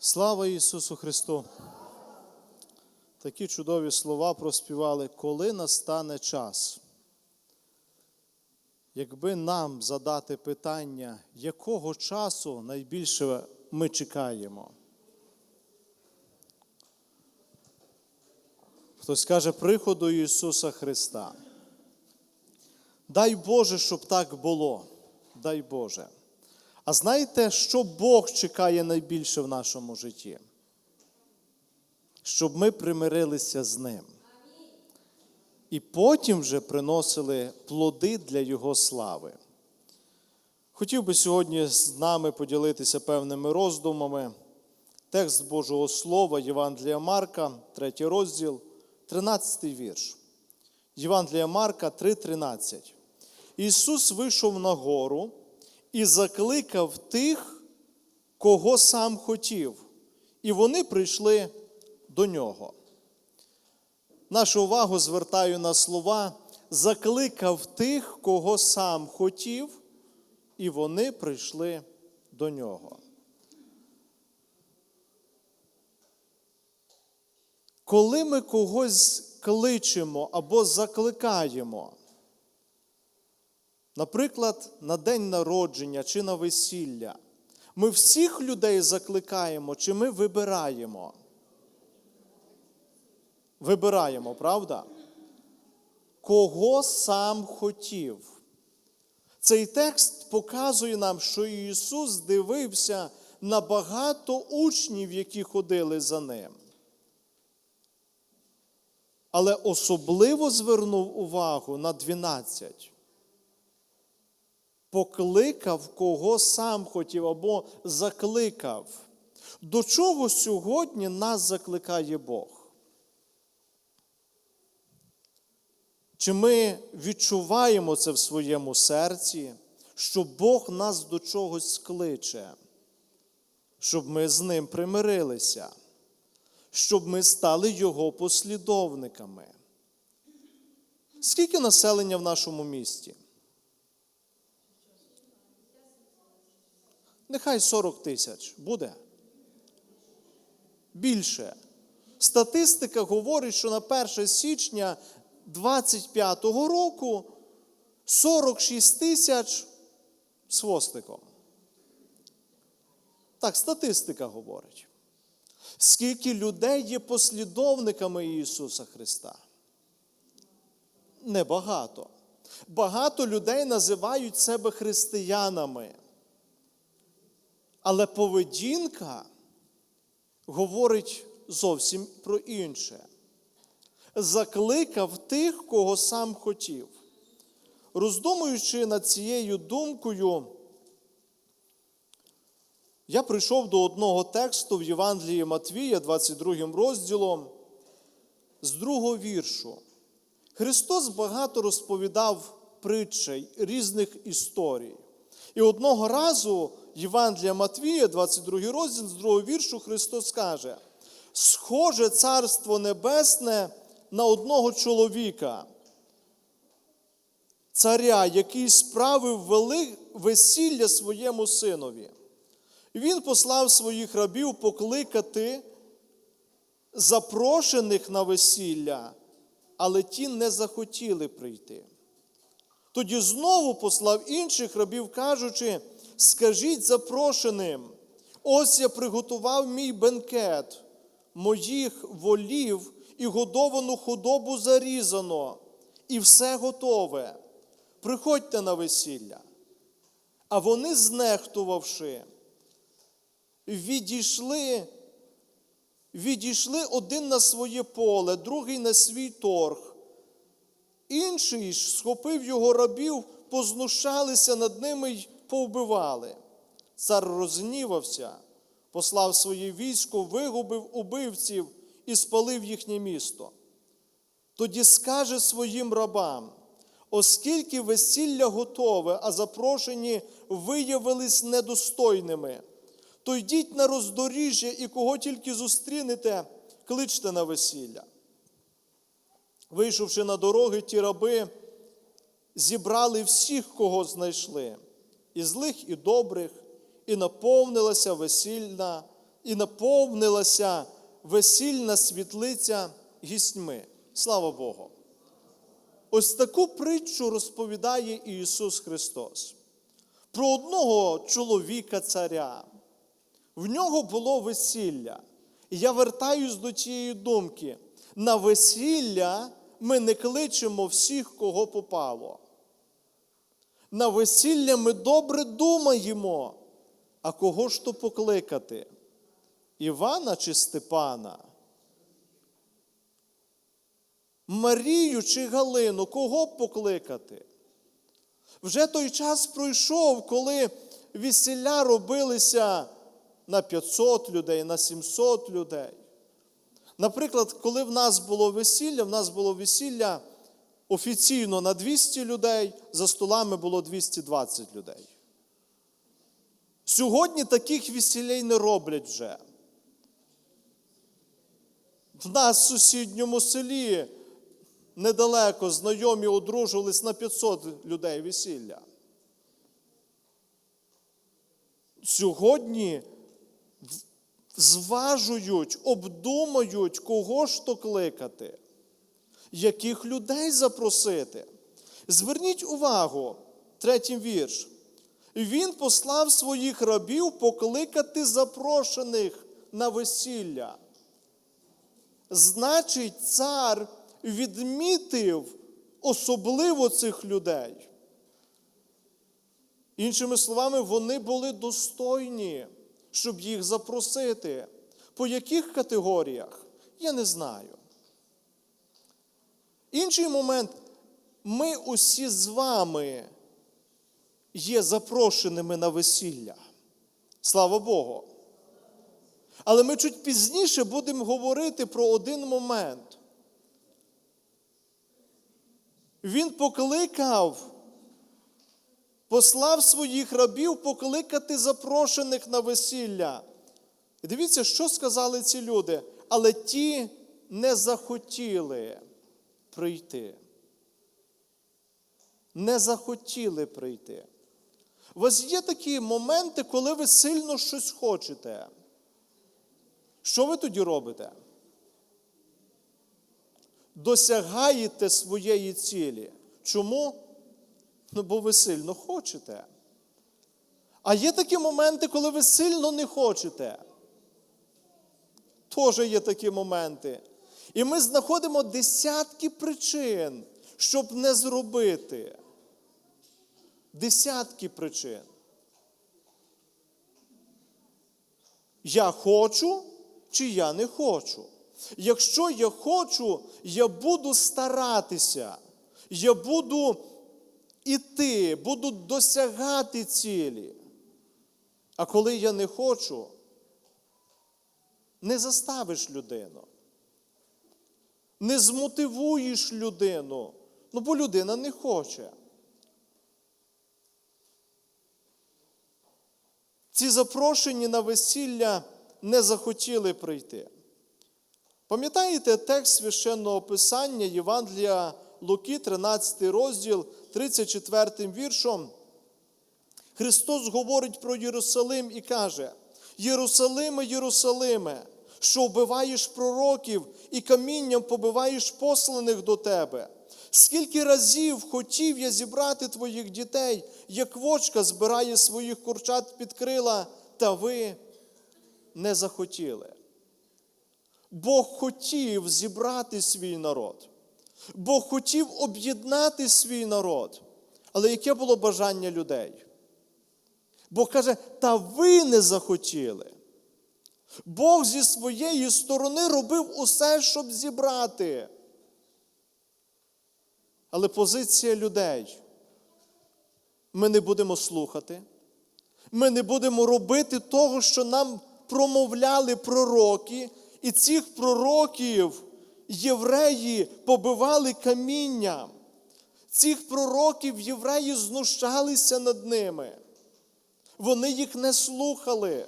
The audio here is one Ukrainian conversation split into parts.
Слава Ісусу Христу! Такі чудові слова проспівали, коли настане час. Якби нам задати питання, якого часу найбільше ми чекаємо? Хтось каже приходу Ісуса Христа. Дай Боже, щоб так було. Дай Боже. А знаєте, що Бог чекає найбільше в нашому житті? Щоб ми примирилися з Ним. І потім вже приносили плоди для Його слави. Хотів би сьогодні з нами поділитися певними роздумами. Текст Божого Слова, Євангелія Марка, 3 розділ, 13 вірш. Євангелія Марка 3:13. Ісус вийшов на гору і закликав тих, кого сам хотів, і вони прийшли до нього. Нашу увагу звертаю на слова закликав тих, кого сам хотів, і вони прийшли до нього. Коли ми когось кличемо або закликаємо, Наприклад, на день народження чи на весілля. Ми всіх людей закликаємо, чи ми вибираємо? Вибираємо, правда? Кого сам хотів? Цей текст показує нам, що Ісус дивився на багато учнів, які ходили за ним. Але особливо звернув увагу на 12 покликав, кого сам хотів або закликав. До чого сьогодні нас закликає Бог? Чи ми відчуваємо це в своєму серці, що Бог нас до чогось кличе, щоб ми з ним примирилися, щоб ми стали Його послідовниками? Скільки населення в нашому місті? Нехай 40 тисяч буде. Більше. Статистика говорить, що на 1 січня 25 року 46 тисяч з хвостиком. Так, статистика говорить. Скільки людей є послідовниками Ісуса Христа? Небагато. Багато людей називають себе християнами. Але поведінка говорить зовсім про інше. Закликав тих, кого сам хотів. Роздумуючи над цією думкою, я прийшов до одного тексту в Євангелії Матвія, 22 розділом, з другого віршу. Христос багато розповідав притчей різних історій. І одного разу Євангелія Матвія, 22 розділ, з другого віршу, Христос каже: Схоже Царство Небесне на одного чоловіка, царя, який справив вели... весілля своєму синові. Він послав своїх рабів покликати запрошених на весілля, але ті не захотіли прийти. Тоді знову послав інших рабів, кажучи, скажіть запрошеним, ось я приготував мій бенкет, моїх волів і годовану худобу зарізано, і все готове. Приходьте на весілля. А вони, знехтувавши, відійшли, відійшли один на своє поле, другий на свій торг. Інший ж схопив його рабів, познущалися над ними й повбивали. Цар розгнівався, послав своє військо, вигубив убивців і спалив їхнє місто. Тоді скаже своїм рабам, оскільки весілля готове, а запрошені виявились недостойними, то йдіть на роздоріжжя і кого тільки зустрінете, кличте на весілля. Вийшовши на дороги, ті раби зібрали всіх, кого знайшли, і злих, і добрих, і наповнилася весільна і наповнилася весільна світлиця гістьми. Слава Богу! Ось таку притчу розповідає Ісус Христос про одного чоловіка царя. В нього було весілля. І я вертаюсь до тієї думки. На весілля ми не кличемо всіх, кого попало. На весілля ми добре думаємо, а кого ж то покликати? Івана чи Степана? Марію чи Галину, кого покликати? Вже той час пройшов, коли весілля робилися на 500 людей, на 700 людей. Наприклад, коли в нас було весілля, в нас було весілля офіційно на 200 людей, за столами було 220 людей. Сьогодні таких весілей не роблять вже. В нас в сусідньому селі недалеко знайомі одружувались на 500 людей весілля. Сьогодні зважують, обдумають, кого ж то кликати, яких людей запросити. Зверніть увагу, третій вірш. Він послав своїх рабів покликати запрошених на весілля. Значить, цар відмітив особливо цих людей. Іншими словами, вони були достойні, щоб їх запросити. По яких категоріях? Я не знаю. Інший момент, ми усі з вами є запрошеними на весілля. Слава Богу. Але ми чуть пізніше будемо говорити про один момент. Він покликав, послав своїх рабів покликати запрошених на весілля. І дивіться, що сказали ці люди, але ті не захотіли прийти. Не захотіли прийти. У вас є такі моменти, коли ви сильно щось хочете. Що ви тоді робите? Досягаєте своєї цілі. Чому? Ну, бо ви сильно хочете. А є такі моменти, коли ви сильно не хочете. Теж є такі моменти. І ми знаходимо десятки причин, щоб не зробити. Десятки причин. Я хочу чи я не хочу. Якщо я хочу, я буду старатися, я буду іти, буду досягати цілі. А коли я не хочу, не заставиш людину, не змотивуєш людину, ну бо людина не хоче. Ці запрошені на весілля не захотіли прийти. Пам'ятаєте текст священного Писання Євангелія Луки, 13 розділ, 34 віршом? Христос говорить про Єрусалим і каже: Єрусалиме, Єрусалиме, що вбиваєш пророків і камінням побиваєш посланих до тебе. Скільки разів хотів я зібрати твоїх дітей, як вочка збирає своїх курчат під крила, та ви не захотіли. Бог хотів зібрати свій народ. Бог хотів об'єднати свій народ. Але яке було бажання людей? Бог каже, та ви не захотіли. Бог зі своєї сторони робив усе, щоб зібрати. Але позиція людей. Ми не будемо слухати. Ми не будемо робити того, що нам промовляли пророки, і цих пророків євреї побивали камінням. Цих пророків євреї знущалися над ними. Вони їх не слухали,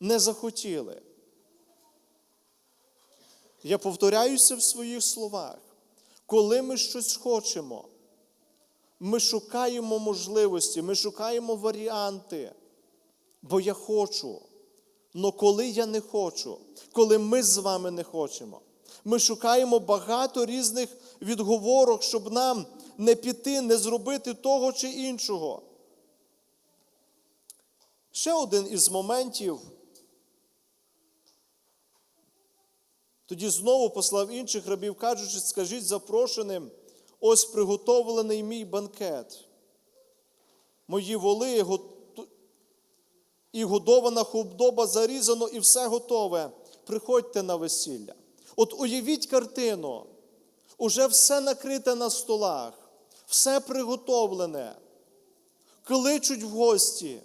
не захотіли. Я повторяюся в своїх словах. Коли ми щось хочемо, ми шукаємо можливості, ми шукаємо варіанти. бо я хочу. Но коли я не хочу, коли ми з вами не хочемо, ми шукаємо багато різних відговорок, щоб нам не піти, не зробити того чи іншого. Ще один із моментів. Тоді знову послав інших рабів, кажучи, скажіть запрошеним, ось приготовлений мій банкет. Мої воли і годована худоба зарізано, і все готове. Приходьте на весілля. От уявіть картину, уже все накрите на столах, все приготовлене, кличуть в гості,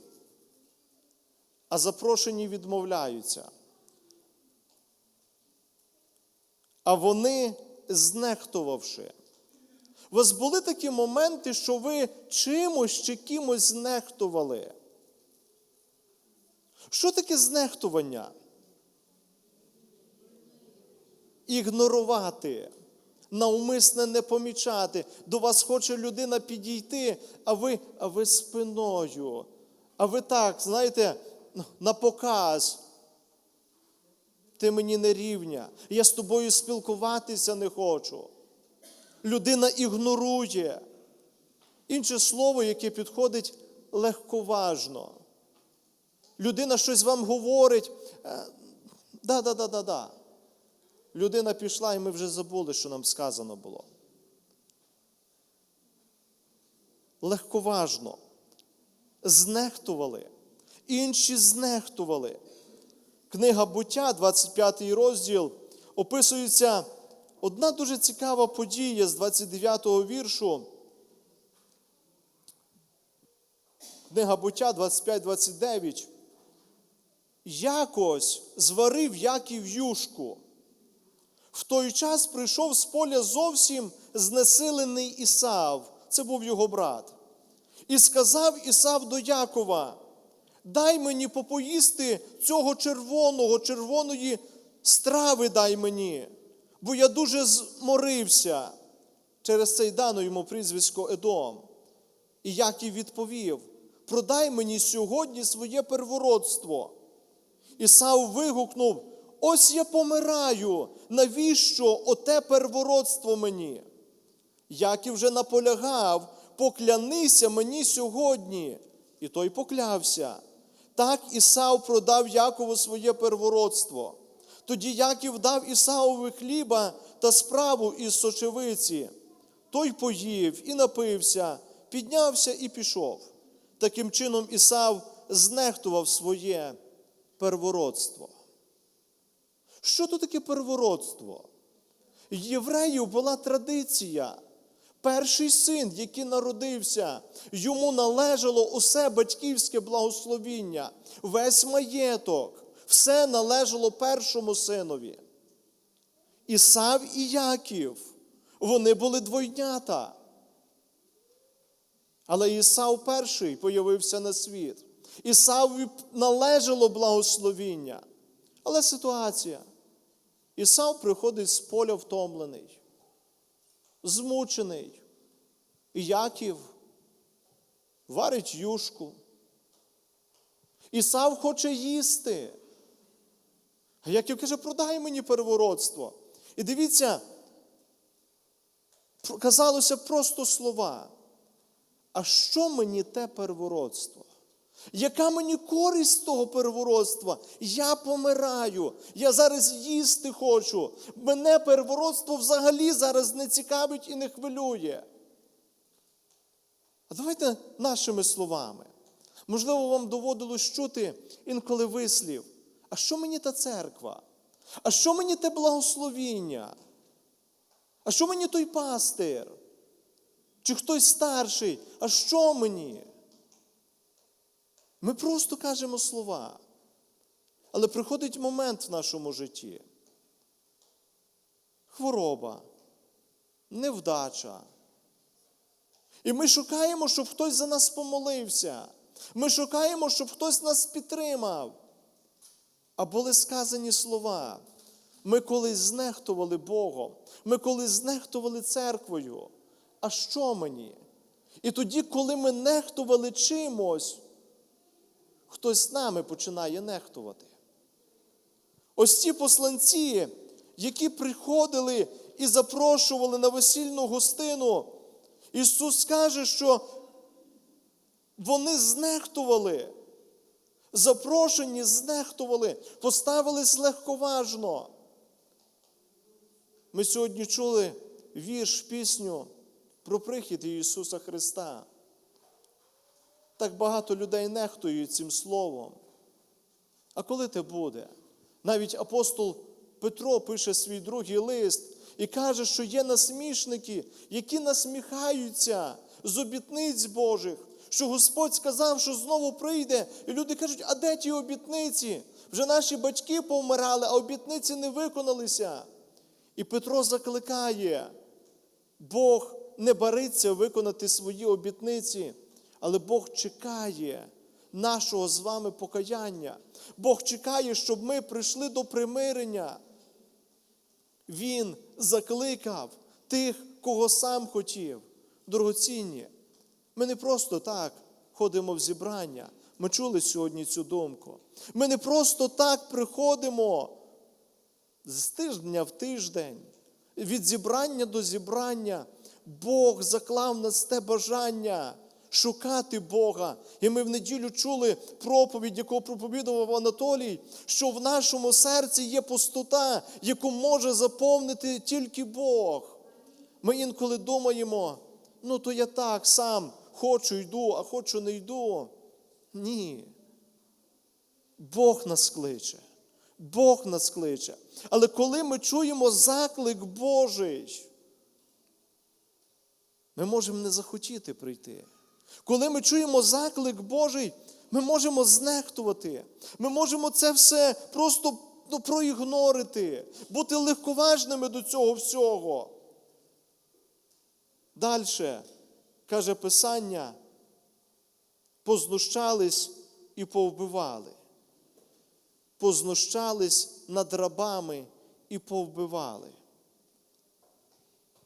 а запрошені відмовляються. А вони, знехтувавши. У вас були такі моменти, що ви чимось чи кимось знехтували? Що таке знехтування? Ігнорувати, навмисне не помічати. До вас хоче людина підійти, а ви, а ви спиною. А ви так, знаєте, на показ. Ти мені не рівня. Я з тобою спілкуватися не хочу. Людина ігнорує. Інше слово, яке підходить легковажно. Людина щось вам говорить. е, Да, да, да, да, да. Людина пішла, і ми вже забули, що нам сказано було. Легковажно. Знехтували. Інші знехтували. Книга буття, 25 розділ, описується одна дуже цікава подія з 29 го віршу. Книга буття 25-29. Якось зварив Яків юшку. В той час прийшов з поля зовсім знесилений Ісав, це був його брат. І сказав Ісав до Якова: дай мені попоїсти цього червоного, червоної страви дай мені, бо я дуже зморився. Через цей дано йому прізвисько Едом. І Яків відповів: продай мені сьогодні своє первородство. Ісав вигукнув: Ось я помираю, навіщо оте первородство мені? Яків вже наполягав, поклянися мені сьогодні. І той поклявся. Так Ісав продав Якову своє первородство. Тоді Яків дав Ісаові хліба та справу із сочевиці. Той поїв і напився, піднявся і пішов. Таким чином Ісав знехтував своє первородство. Що то таке первородство? Євреїв була традиція. Перший син, який народився, йому належало усе батьківське благословіння, весь маєток, все належало першому синові. Ісав і Яків, вони були двойнята. Але Ісав перший появився на світ. Ісаві належало благословіння. Але ситуація. Ісав приходить з поля втомлений, змучений. І Яків варить юшку. Ісав хоче їсти. А Яків каже, продай мені первородство. І дивіться, казалося просто слова. А що мені те первородство? Яка мені користь того первородства? Я помираю, я зараз їсти хочу. Мене первородство взагалі зараз не цікавить і не хвилює. А давайте нашими словами. Можливо, вам доводилось чути інколи вислів. А що мені та церква? А що мені те благословіння? А що мені той пастир? Чи хтось старший? А що мені? Ми просто кажемо слова. Але приходить момент в нашому житті. Хвороба, невдача. І ми шукаємо, щоб хтось за нас помолився. Ми шукаємо, щоб хтось нас підтримав. А були сказані слова. Ми колись знехтували Богом, ми колись знехтували церквою. А що мені? І тоді, коли ми нехтували чимось, хтось з нами починає нехтувати. Ось ті посланці, які приходили і запрошували на весільну гостину, Ісус каже, що вони знехтували. Запрошені знехтували, поставились легковажно. Ми сьогодні чули вірш, пісню про прихід Ісуса Христа. Так багато людей нехтують цим словом. А коли те буде? Навіть апостол Петро пише свій другий лист і каже, що є насмішники, які насміхаються з обітниць Божих, що Господь сказав, що знову прийде. І люди кажуть, а де ті обітниці? Вже наші батьки повмирали, а обітниці не виконалися. І Петро закликає, Бог не бариться виконати свої обітниці, але Бог чекає нашого з вами покаяння. Бог чекає, щоб ми прийшли до примирення. Він закликав тих, кого сам хотів. Дорогоцінні. Ми не просто так ходимо в зібрання. Ми чули сьогодні цю думку. Ми не просто так приходимо з тижня в тиждень, від зібрання до зібрання. Бог заклав нас те бажання шукати Бога. І ми в неділю чули проповідь, яку проповідував Анатолій, що в нашому серці є пустота, яку може заповнити тільки Бог. Ми інколи думаємо, ну то я так сам хочу йду, а хочу не йду. Ні. Бог нас кличе. Бог нас кличе. Але коли ми чуємо заклик Божий, ми можемо не захотіти прийти. Коли ми чуємо заклик Божий, ми можемо знехтувати. Ми можемо це все просто ну, проігнорити, бути легковажними до цього всього. Далі, каже Писання, познущались і повбивали. Познущались над рабами і повбивали.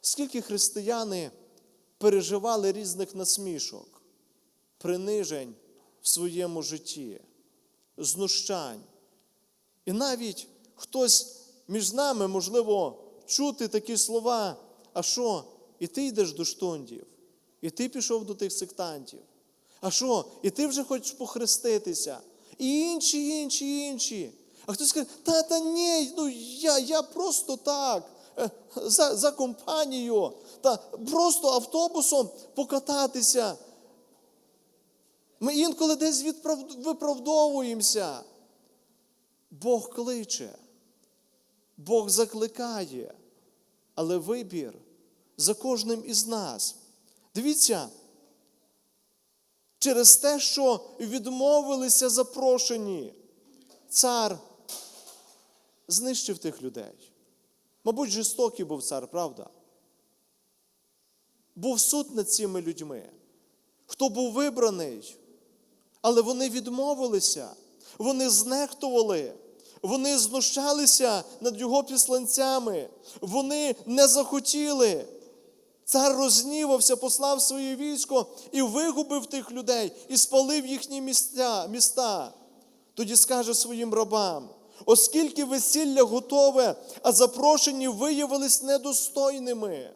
Скільки християни переживали різних насмішок, принижень в своєму житті, знущань. І навіть хтось між нами, можливо, чути такі слова, а що, і ти йдеш до штундів, і ти пішов до тих сектантів. А що, і ти вже хочеш похреститися, і інші, інші, інші. А хтось каже, та та ні, ну я я просто так, е, за за компанію, та просто автобусом покататися. Ми інколи десь виправдовуємося. Бог кличе, Бог закликає, але вибір за кожним із нас. Дивіться, через те, що відмовилися запрошені, цар знищив тих людей. Мабуть, жорстокий був цар, правда? Був суд над цими людьми. Хто був вибраний, але вони відмовилися, вони знехтували, вони знущалися над його післанцями, вони не захотіли. Цар рознівався, послав своє військо і вигубив тих людей, і спалив їхні місця, міста. Тоді скаже своїм рабам: оскільки весілля готове, а запрошені виявились недостойними.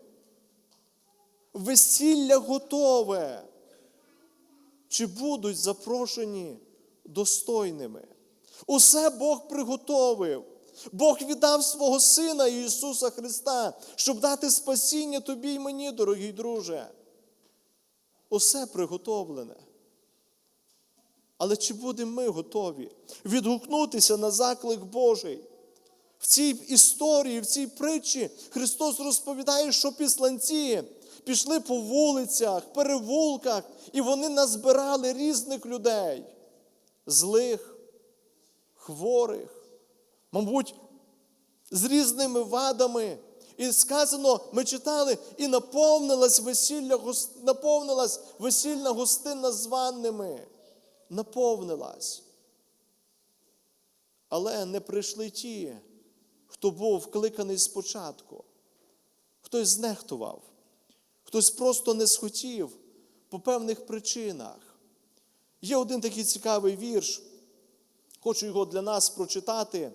Весілля готове. Чи будуть запрошені достойними? Усе Бог приготовив. Бог віддав свого Сина Ісуса Христа, щоб дати спасіння тобі й мені, дорогий друже. Усе приготовлене. Але чи будемо ми готові відгукнутися на заклик Божий? В цій історії, в цій притчі Христос розповідає, що післанці пішли по вулицях, перевулках, і вони назбирали різних людей, злих, хворих, мабуть, з різними вадами. І сказано, ми читали, і наповнилась весілля, наповнилась весільна гостина званними. Наповнилась. Але не прийшли ті, хто був вкликаний спочатку. Хтось знехтував, хтось просто не схотів по певних причинах. Є один такий цікавий вірш Хочу його для нас прочитати.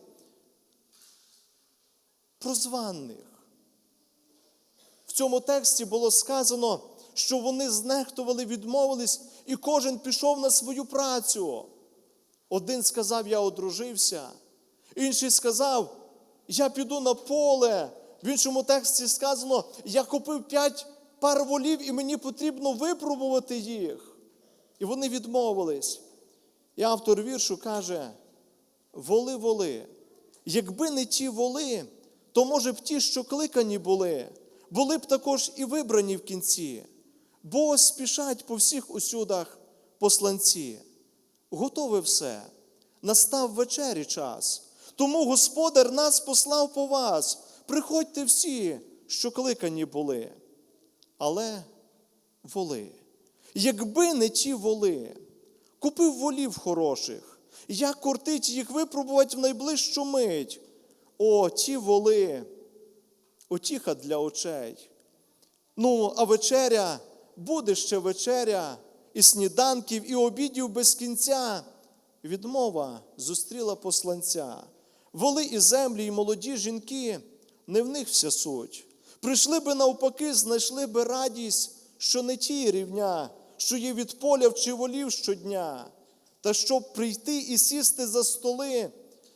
Про званих. В цьому тексті було сказано, що вони знехтували, відмовились, і кожен пішов на свою працю. Один сказав, я одружився, інший сказав, я піду на поле. В іншому тексті сказано, я купив п'ять пар волів і мені потрібно випробувати їх. І вони відмовились. І автор віршу каже: воли, воли. Якби не ті воли, то може б ті, що кликані були, були б також і вибрані в кінці, бо спішать по всіх усюдах посланці. Готове все, настав вечері час. Тому Господар нас послав по вас. Приходьте всі, що кликані були. Але воли. Якби не ті воли, купив волів хороших, як кортить їх випробувати в найближчу мить. О, ті воли, утіха для очей. Ну, а вечеря буде ще вечеря, і сніданків, і обідів без кінця. Відмова зустріла посланця. Воли і землі, і молоді жінки, не в них вся суть. Прийшли би навпаки, знайшли би радість, що не ті рівня, що є від поля чи волів щодня. Та щоб прийти і сісти за столи,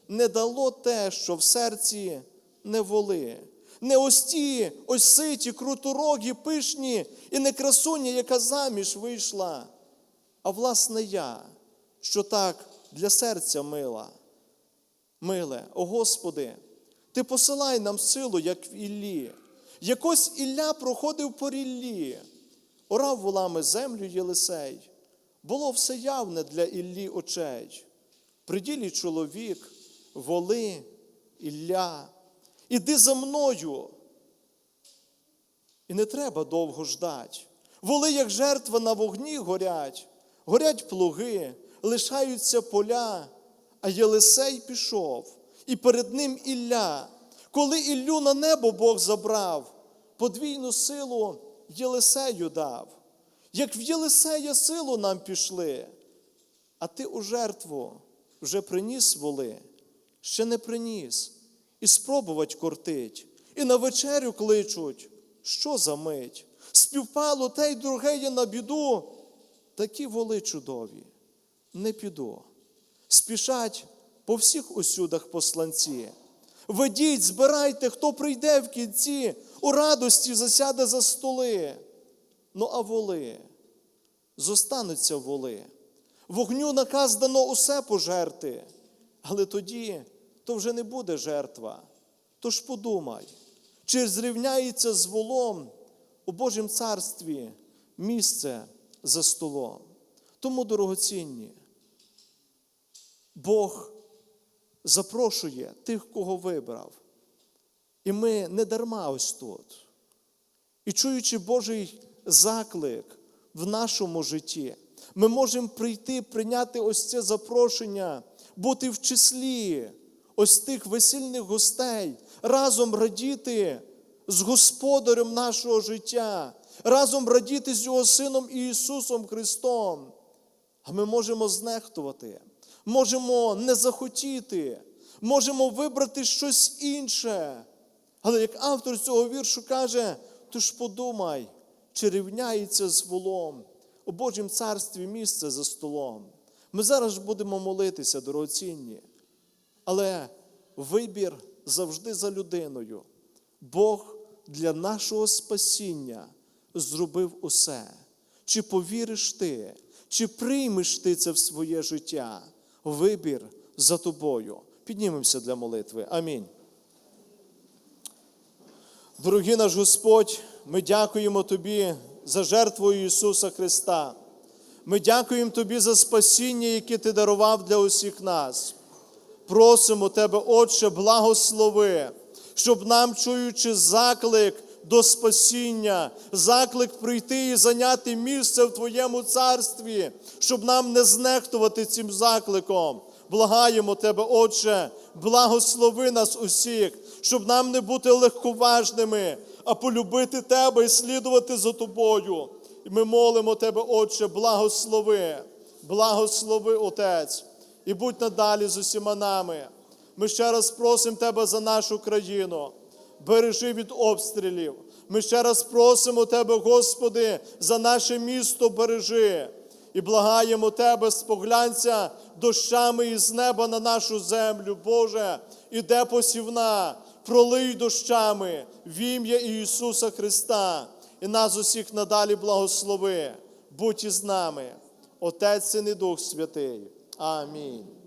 не дало те, що в серці не воли. Не ось ті, ось ситі, круторогі, пишні, і не красуня, яка заміж вийшла, а власне я, що так для серця мила. Миле, о Господи, Ти посилай нам силу, як в Іллі. Якось Ілля проходив по ріллі, орав волами землю Єлисей. Було все явне для Іллі очей. При ділі чоловік, воли, Ілля. Іди за мною. І не треба довго ждать. Воли, як жертва на вогні горять, горять плуги, лишаються поля, а Єлисей пішов, і перед ним Ілля. Коли Іллю на небо Бог забрав, подвійну силу Єлисею дав. Як в Єлисея силу нам пішли, а ти у жертву вже приніс воли, ще не приніс, і спробувать кортить, і на вечерю кличуть, що за мить? Співпало те й друге є на біду, такі воли чудові, не піду. Спішать по всіх усюдах посланці. Ведіть, збирайте, хто прийде в кінці, у радості засяде за столи. Ну, а воли, зостануться воли. Вогню наказ дано усе пожерти, але тоді то вже не буде жертва. Тож подумай, чи зрівняється з волом у Божім царстві місце за столом. Тому, дорогоцінні, Бог запрошує тих, кого вибрав. І ми не дарма ось тут. І чуючи Божий заклик в нашому житті, ми можемо прийти, прийняти ось це запрошення, бути в числі ось тих весільних гостей, разом радіти з Господарем нашого життя, разом радіти з Його Сином Ісусом Христом. А ми можемо знехтувати, можемо не захотіти, можемо вибрати щось інше. Але як автор цього віршу каже, то ж подумай, чи рівняється з волом у Божім царстві місце за столом. Ми зараз будемо молитися, дорогоцінні. Але вибір завжди за людиною. Бог для нашого спасіння зробив усе. Чи повіриш ти, чи приймеш ти це в своє життя? Вибір за тобою. Піднімемося для молитви. Амінь. Дорогий наш Господь, ми дякуємо Тобі за жертву Ісуса Христа. Ми дякуємо Тобі за спасіння, яке Ти дарував для усіх нас. Просимо Тебе, Отче, благослови, щоб нам, чуючи заклик до спасіння, заклик прийти і зайняти місце в Твоєму царстві, щоб нам не знехтувати цим закликом. Благаємо Тебе, Отче, благослови нас усіх, щоб нам не бути легковажними, а полюбити Тебе і слідувати за Тобою. І ми молимо Тебе, Отче, благослови, благослови, Отець. І будь надалі з усіма нами. Ми ще раз просимо Тебе за нашу країну. Бережи від обстрілів. Ми ще раз просимо Тебе, Господи, за наше місто бережи. І благаємо Тебе, споглянься дощами із неба на нашу землю, Боже, іде посівна, пролий дощами в ім'я Ісуса Христа, і нас усіх надалі благослови. Будь із нами, Отець і Дух Святий. Амінь.